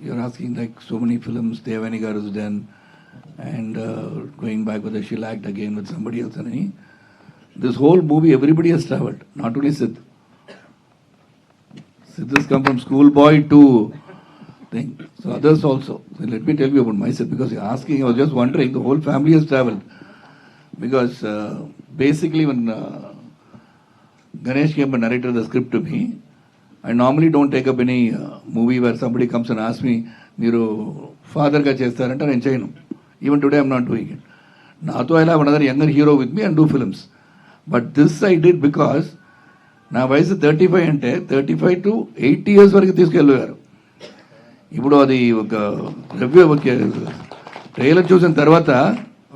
you're asking like so many films Devani Garu's done and uh, going back whether she'll act again with somebody else and any. This whole movie, everybody has traveled, not only Sid. Sid has come from schoolboy to thing. So others also. So let me tell you about myself because you're asking, I was just wondering, the whole family has traveled. Because uh, basically when uh, Ganesh came and narrated the script to me, I normally don't take up any movie movie somebody comes comes ask me మీరు ఫాదర్గా చేస్తారంటే నేను చేయను. Even today I'm not doing it నాతో I have another younger hero with me and do films but this I did because నా వయసు thirty five అంటే thirty five to eighty years వరకు తీసుకెళ్ళారు ఇప్పుడు అది ఒక రివ్యూ ఒక ట్రైలర్ చూసిన తర్వాత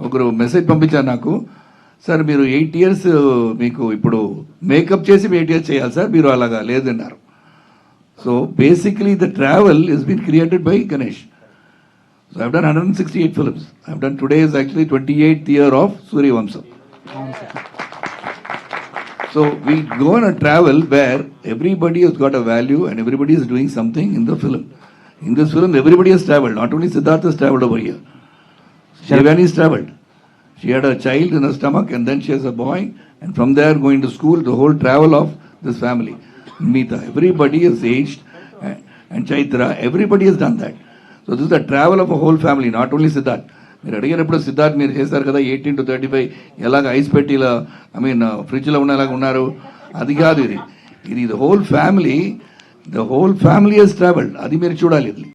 ఒకరు మెసేజ్ పంపించారు నాకు. సార్ మీరు ఎయిట్ ఇయర్స్ మీకు ఇప్పుడు మేకప్ చేసి ఎయిట్ ఇయర్స్ చేయాలి సార్ మీరు అలాగా లేదన్నారు. So basically, the travel has been created by Ganesh. So I've done 168 films. I've done today is actually 28th year of Surya Vamsam. So we go on a travel where everybody has got a value and everybody is doing something in the film. In this film, everybody has traveled. Not only Siddhartha has traveled over here. Shivani has traveled. She had a child in her stomach and then she has a boy. And from there, going to school, the whole travel of this family. Meeta, everybody has aged. And and Chaitra, everybody has done that. So this is the travel of a whole family, not only Siddharth. మీరు అడిగినప్పుడు సిద్ధార్థ్ మీరు చేస్తారు కదా eighteen to thirty five ఎలాగ ice పెట్టి ఇలా I mean ఫ్రిడ్జ్లో ఉన్నలాగా ఉన్నారు అది కాదు ఇది ఇది the whole family the whole family he's travelled అది మీరు చూడాలి ఇది